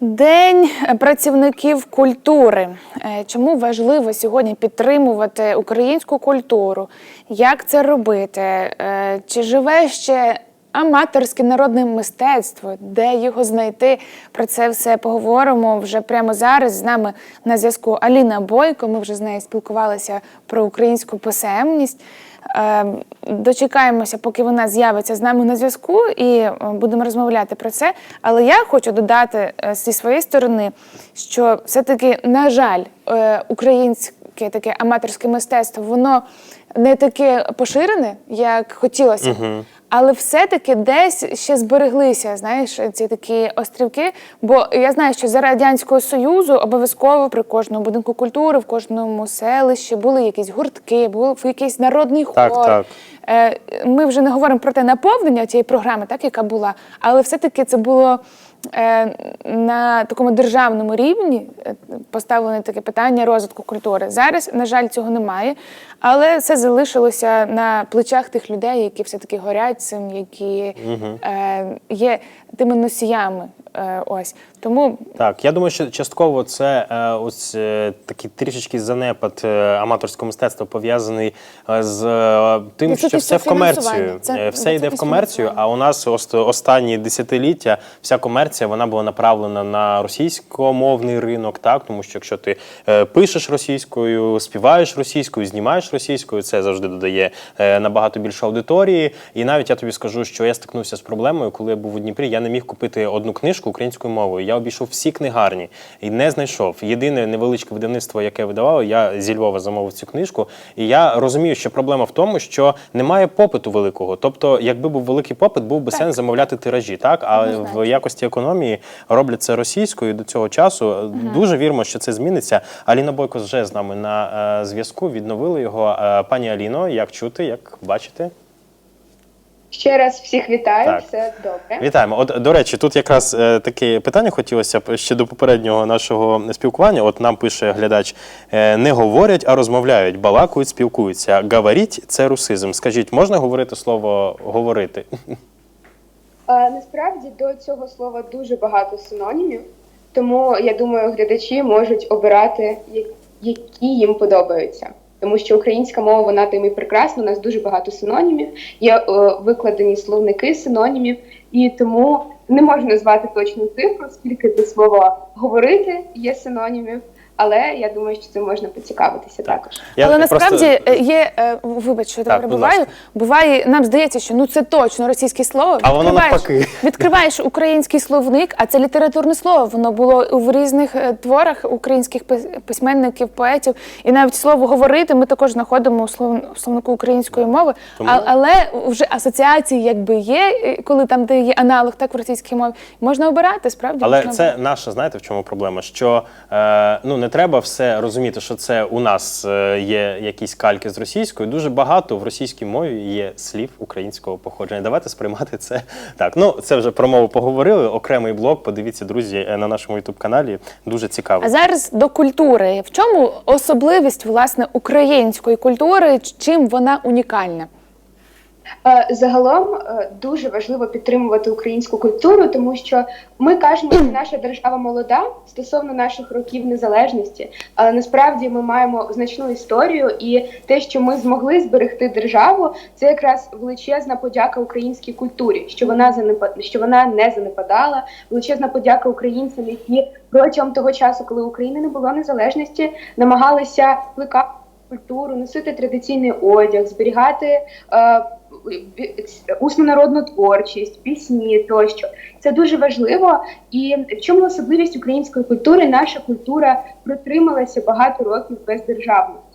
День працівників культури. Е, Чому важливо сьогодні підтримувати українську культуру? Як це робити? Е, Чи живе ще аматорське народне мистецтво? Де його знайти? Про це все поговоримо вже прямо зараз. З нами на зв'язку Аліна Бойко. Ми вже з нею спілкувалися про українську писемність. Е, Дочекаємося, поки вона з'явиться з нами на зв'язку, і е, будемо розмовляти про це. Але я хочу додати е, зі своєї сторони, що все-таки, на жаль, е, українське таке аматорське мистецтво, воно не таке поширене, як хотілося. б. Але все-таки десь ще збереглися, знаєш, ці такі острівки. Бо я знаю, що за радянського союзу обов'язково при кожному будинку культури, в кожному селищі були якісь гуртки, був якийсь народний хор. Так, так. Е, Ми вже не говоримо про те наповнення цієї програми, так яка була, але все-таки це було на такому державному рівні е, поставлене таке питання розвитку культури. Зараз, на жаль, цього немає, але це залишилося на плечах тих людей, які все-таки горять цим, які угу. є тими носіями. Е, ось тому Так, я думаю, що частково це е, ось е, такий трішечки занепад аматорського мистецтва пов'язаний з тим, що Відсутністю все в комерцію. Це Все йде в комерцію, а у нас ос- останні десятиліття вся комерція вона була направлена на російськомовний ринок, так тому що якщо ти пишеш російською, співаєш російською, знімаєш російською, це завжди додає набагато більше аудиторії. І навіть я тобі скажу, що я стикнувся з проблемою, коли я був у Дніпрі, я не міг купити одну книжку українською мовою. Я обійшов всі книгарні і не знайшов. Єдине невеличке видавництво, яке видавало, я зі Львова замовив цю книжку. І я розумію, що проблема в тому, що немає попиту великого. Тобто, якби був великий попит, був би сенс замовляти тиражі, так а в якості економії роблять це російською до цього часу. Дуже віримо, що це зміниться. Аліна Бойко вже з нами на е, зв'язку. Відновили його. Е, пані Аліно, як чути, як бачите? Ще раз всіх вітаю, Так. все добре. Вітаємо. От до речі, тут якраз е, таке питання хотілося б ще до попереднього нашого спілкування. От нам пише глядач: е, не говорять, а розмовляють, балакають, спілкуються. Говоріть це русизм. Скажіть, можна говорити слово говорити? А, насправді до цього слова дуже багато синонімів, тому я думаю, глядачі можуть обирати, я- які їм подобаються. Тому що українська мова вона тим і прекрасна, у нас дуже багато синонімів, є е, викладені словники синонімів, і тому не можна звати точну цифру, скільки до слова говорити є синонімів, але я думаю, що цим можна поцікавитися також. Я Але просто- насправді е, є, е, вибач, що я тебе Так, будь перебуваю. ласка. Буває, нам здається, що ну це точно російське слово. А воно Відкриваєш- навпаки. Відкриваєш український словник, а це літературне слово. Воно було в різних е, творах українських пис- письменників, поетів. І навіть слово говорити ми також знаходимо у слов- словнику української мови. Тому- А, але вже асоціації якби є, е, коли там, де є аналог, так в російській мові, можна обирати, справді. Але можна це обирати. наша, знаєте, в чому проблема? Що е, ну не треба все розуміти, що це у нас е, є якісь кальки з російською. Дуже багато в російській мові є слів українського походження. Давайте сприймати це так. Ну це вже про мову поговорили. Окремий блог. Подивіться, друзі, е, на нашому ютуб каналі. Дуже цікаво. А зараз до культури. В чому особливість власне української культури? Чим вона унікальна? Е, Загалом е, дуже важливо підтримувати українську культуру, тому що ми кажемо, що наша держава молода стосовно наших років незалежності, але насправді ми маємо значну історію, і те, що ми змогли зберегти державу, це якраз величезна подяка українській культурі, що вона занепа- що вона не занепадала. Величезна подяка українцям, які протягом того часу, коли України не було незалежності, намагалися плекати культуру, носити традиційний одяг, зберігати. Е, усну народну творчість, пісні тощо. Це дуже важливо. І в чому особливість української культури? Наша культура протрималася багато років без державності,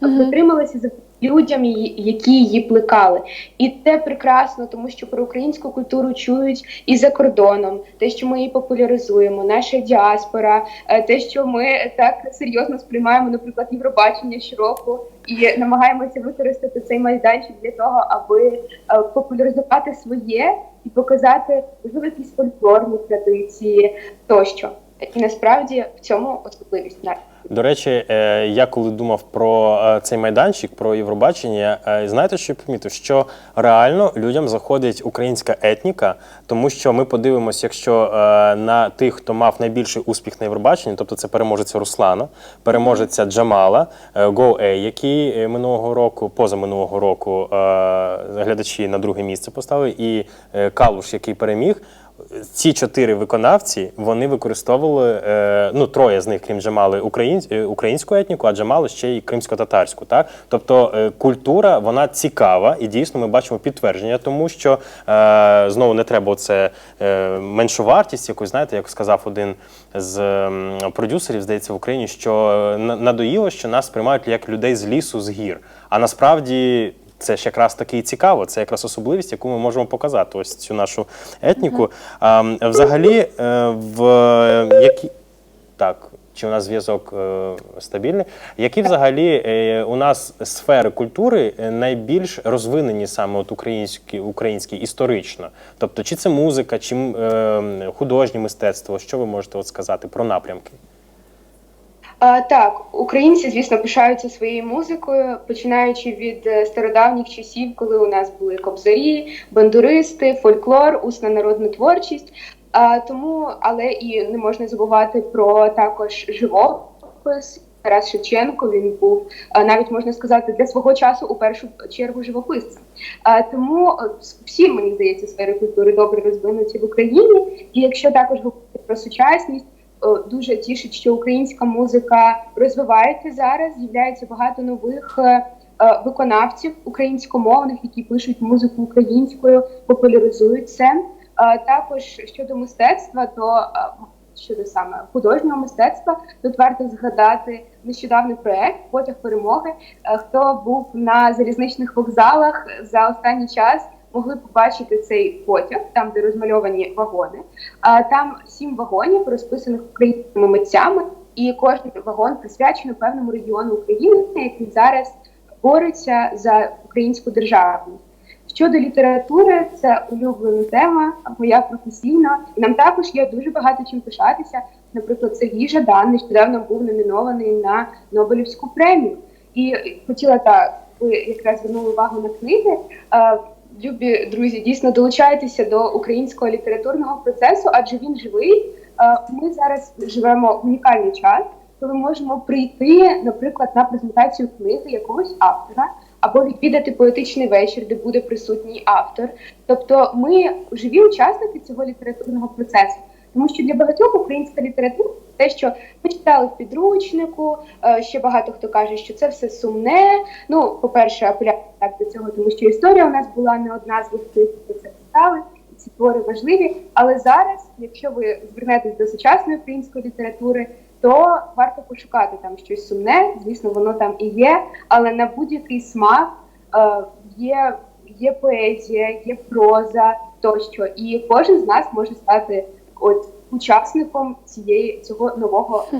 протрималася за людям, які її плекали. І це прекрасно, тому що про українську культуру чують і за кордоном, те, що ми її популяризуємо, наша діаспора, е, те, що ми так серйозно сприймаємо, наприклад, Євробачення щороку, і намагаємося використати цей майданчик для того, аби е, популяризувати своє і показати можливо якісь фольклорні традиції тощо. І насправді в цьому особливість До речі, е, я коли думав про е, цей майданчик, про Євробачення, е, знаєте, що я помітив? Що реально людям заходить українська етніка, тому що ми подивимося, якщо на тих, хто мав найбільший успіх на Євробаченні, тобто це переможеця Руслана, переможеця Джамала, які е, минулого року, поза минулого року, глядачі на друге місце поставили, і Калуш, який переміг. Ці чотири виконавці вони використовували е, ну троє з них, крім Джамали, е, українську етніку, а Джамали ще й кримсько-татарську. Так, тобто е, культура вона цікава, і дійсно ми бачимо підтвердження, тому що е, знову не треба це е, меншу вартість, якусь знаєте, як сказав один з ем, продюсерів, здається, в Україні, що е, на- надоїло, що нас сприймають як людей з лісу, з гір. А насправді це ж якраз таки і цікаво, це якраз особливість, яку ми можемо показати, ось цю нашу етніку. А, взагалі, е, в які. Так, чи у нас зв'язок е, стабільний? Які взагалі е, у нас сфери культури найбільш розвинені саме от українські, українські історично? Тобто, чи це музика, чи м, е, художнє мистецтво? Що ви можете от сказати про напрямки? Так, українці, звісно, пишаються своєю музикою, починаючи від е, стародавніх часів, коли у нас були кобзарі, бандуристи, фольклор, усна народна творчість. А, тому, але і не можна забувати про також живопис. Тарас Шевченко він був навіть можна сказати для свого часу у першу чергу живописцем. Тому всі мені здається сфери культури добре розвинуті в Україні. І якщо також говорити про сучасність. Е, дуже тішить, що українська музика розвивається зараз. З'являється багато нових е, е, виконавців українськомовних, які пишуть музику українською, популяризують це. Також щодо мистецтва, то щодо саме художнього мистецтва, тут варто згадати нещодавний проект Потяг перемоги. Хто був на залізничних вокзалах за останній час, могли побачити цей потяг, там де розмальовані вагони. А там сім вагонів, розписаних українськими митцями, і кожен вагон присвячений певному регіону України, який зараз бореться за українську державність. Щодо літератури, це улюблена тема, моя професійна, і нам також є дуже багато чим пишатися. Наприклад, Сергій Жадан нещодавно був номінований на Нобелівську премію. І хотіла так, ви якраз звернули увагу на книги. Любі друзі, дійсно долучайтеся до українського літературного процесу, адже він живий. Е, Ми зараз живемо в унікальний час, коли можемо прийти, наприклад, на презентацію книги якогось автора, або відвідати поетичний вечір, де буде присутній автор. Тобто, ми живі учасники цього літературного процесу. Тому що для багатьох українська література те, що ми читали в підручнику, е, ще багато хто каже, що це все сумне. Ну, по-перше, апеляція так до цього, тому що історія у нас була не одна з легких, хто це писали, ці твори важливі. Але зараз, якщо ви звернетесь до сучасної української літератури, то варто пошукати там щось сумне. Звісно, воно там і є, але на будь-який смак е, є, є поезія, є проза тощо, і кожен з нас може стати от учасником цієї цього нового е,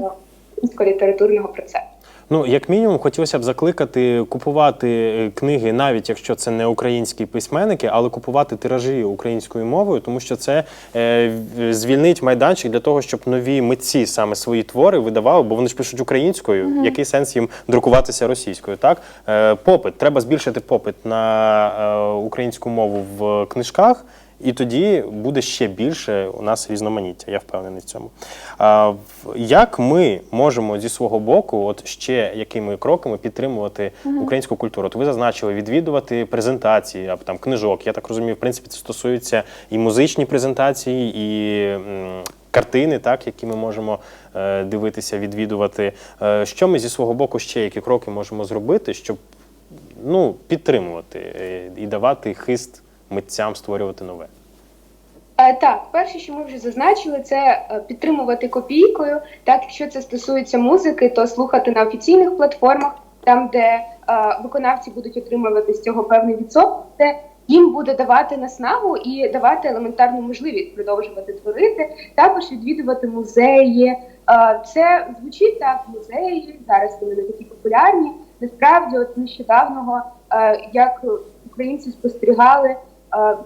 українського літературного процесу. Ну, як мінімум, хотілося б закликати купувати е, книги, навіть якщо це не українські письменники, але купувати тиражі українською мовою, тому що це е, звільнить майданчик для того, щоб нові митці саме свої твори видавали, бо вони ж пишуть українською. Який сенс їм друкуватися російською? Так, е, попит треба збільшити попит на е, українську мову в книжках. І тоді буде ще більше у нас різноманіття, я впевнений в цьому. А, як ми можемо зі свого боку, от ще якими кроками підтримувати українську культуру? От ви зазначили відвідувати презентації або там книжок. Я так розумію, в принципі, це стосується і музичні презентації, і м, картини, так, які ми можемо е, дивитися, відвідувати. Е, що ми зі свого боку ще які кроки можемо зробити, щоб ну, підтримувати е, і давати хист митцям створювати нове? Е, Так, перше, що ми вже зазначили, це е, підтримувати копійкою. Так, якщо це стосується музики, то слухати на офіційних платформах, там, де е, виконавці будуть отримувати з цього певний відсоток, це їм буде давати наснагу і давати елементарну можливість продовжувати творити. Також відвідувати музеї. Е, Це звучить так, музеї зараз вони не такі популярні. Насправді, от нещодавного, е, як українці спостерігали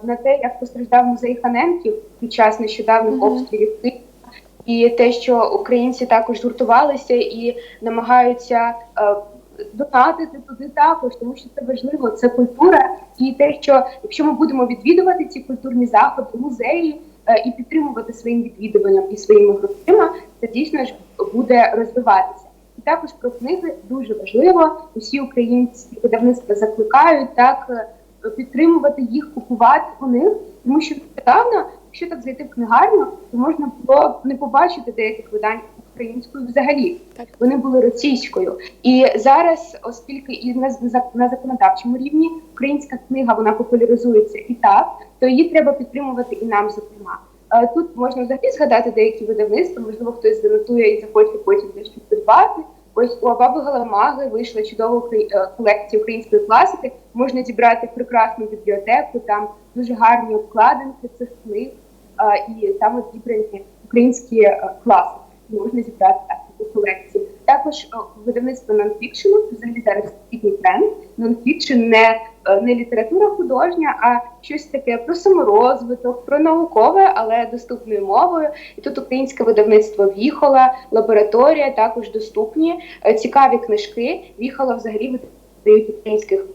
на те, як постраждав музей Ханенків під час нещодавних Мгм. обстрілів і те, що українці також згуртувалися і намагаються е, донатити туди також, тому що це важливо, це культура, і те, що якщо ми будемо відвідувати ці культурні заходи, музеї е, і підтримувати своїм відвідуванням і своїми грошима, це дійсно ж буде розвиватися. І також про книги дуже важливо. Усі українські видавництва закликають так е, підтримувати їх, купувати у них, тому що недавно, якщо так зайти в книгарню, то можна було не побачити деяких видань українською взагалі. Так. Вони були російською. І зараз, оскільки і на, на законодавчому рівні українська книга вона популяризується і так, то її треба підтримувати і нам, зокрема. Е, Тут можна взагалі згадати деякі видавництва, можливо, хтось занотує і захоче потім дещо придбати. Ось у Абаби Галамаги вийшла чудова е, колекція української класики. Можна зібрати прекрасну бібліотеку, там дуже гарні обкладинки цих книг, е, і там зібрані українські класи. класики. Можна зібрати таку колекцію. Також е, видавництво нонфікшену, це взагалі зараз світній тренд. Нонфікшн не, е, не література художня, а щось таке про саморозвиток, про наукове, але доступною мовою. І тут українське видавництво Віхола, лабораторія також доступні, е, цікаві книжки. Віхола взагалі видають українських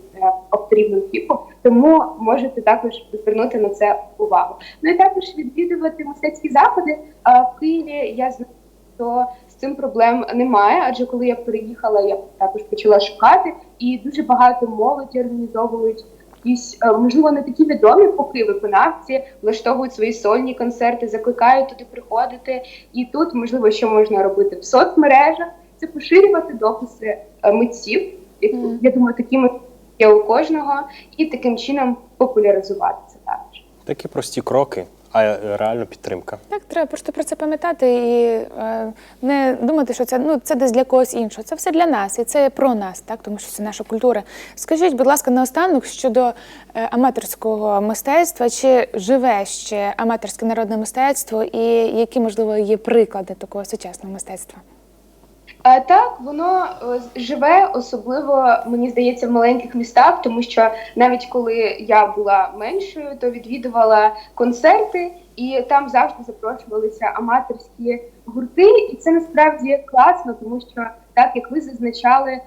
авторів нонфіку, тому можете також звернути на це увагу. Ну і також відвідувати мистецькі заходи. А в Києві я знаю, що цим проблем немає, адже коли я переїхала, я також почала шукати, і дуже багато молоді організовують якісь, е, можливо, не такі відомі поки виконавці, влаштовують свої сольні концерти, закликають туди приходити. І тут, можливо, що можна робити в соцмережах, це поширювати дописи е, митців. Мгм. Я думаю, такі митці є у кожного, і таким чином популяризувати це також. Такі прості кроки, а е, реально підтримка. Так, треба просто про це пам'ятати і е, не думати, що це ну це десь для когось іншого. Це все для нас, і це про нас, так тому що це наша культура. Скажіть, будь ласка, наостанок щодо е, аматорського мистецтва, чи живе ще аматорське народне мистецтво, і які можливо є приклади такого сучасного мистецтва? А, так, воно е, живе, особливо мені здається, в маленьких містах, тому що навіть коли я була меншою, то відвідувала концерти, і там завжди запрошувалися аматорські гурти, і це насправді класно, тому що так як ви зазначали, е,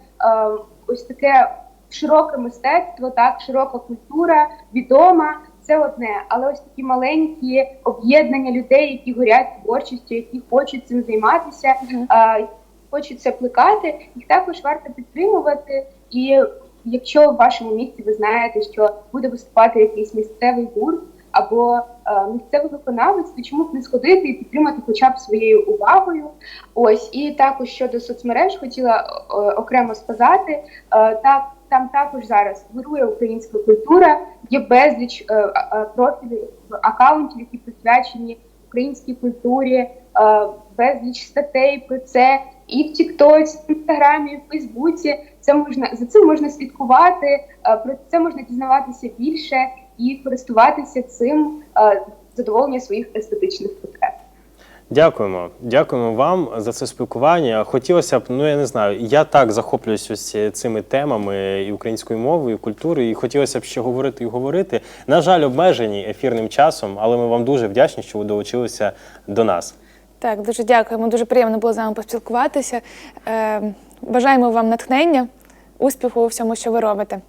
ось таке широке мистецтво, так широка культура, відома. Це одне, але ось такі маленькі об'єднання людей, які горять творчістю, які хочуть цим займатися, Мгм. е, хочуть це плекати, їх також варто підтримувати. І якщо в вашому місті ви знаєте, що буде виступати якийсь місцевий гурт або е, місцевий виконавець, то чому б не сходити і підтримати хоча б своєю увагою? Ось і також щодо соцмереж хотіла е, окремо сказати, е, так. Там також зараз вирує українська культура, є безліч е, е, профілів акаунтів, які присвячені українській культурі, е, безліч статей про це і в Тіктоці, в Інстаграмі, в Фейсбуці. Це можна за цим можна слідкувати, е, про це можна дізнаватися більше і користуватися цим е, задоволення своїх естетичних потреб. Дякуємо, дякуємо вам за це спілкування. Хотілося б, ну я не знаю, я так захоплююсь ось цими темами і українською мовою, і культурою, і хотілося б ще говорити і говорити. На жаль, обмежені ефірним часом, але ми вам дуже вдячні, що ви долучилися до нас. Так, дуже дякуємо. Дуже приємно було з вами поспілкуватися. Е, бажаємо вам натхнення, успіху у всьому, що ви робите.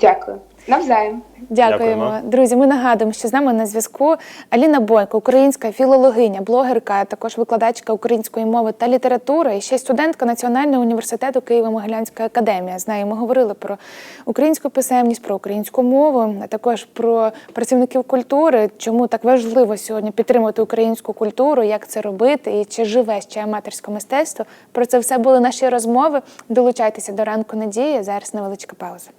Дякую. Навзаєм. Дякуємо. Дякуємо. Друзі. Ми нагадуємо, що з нами на зв'язку Аліна Бойко, українська філологиня, блогерка, також викладачка української мови та літератури, і ще студентка Національного університету Києво-Могилянська академія. З нею ми говорили про українську писемність, про українську мову, а також про працівників культури, чому так важливо сьогодні підтримувати українську культуру, як це робити і чи живе ще аматорське мистецтво. Про це все були наші розмови. Долучайтеся до ранку надії. Зараз невеличка пауза.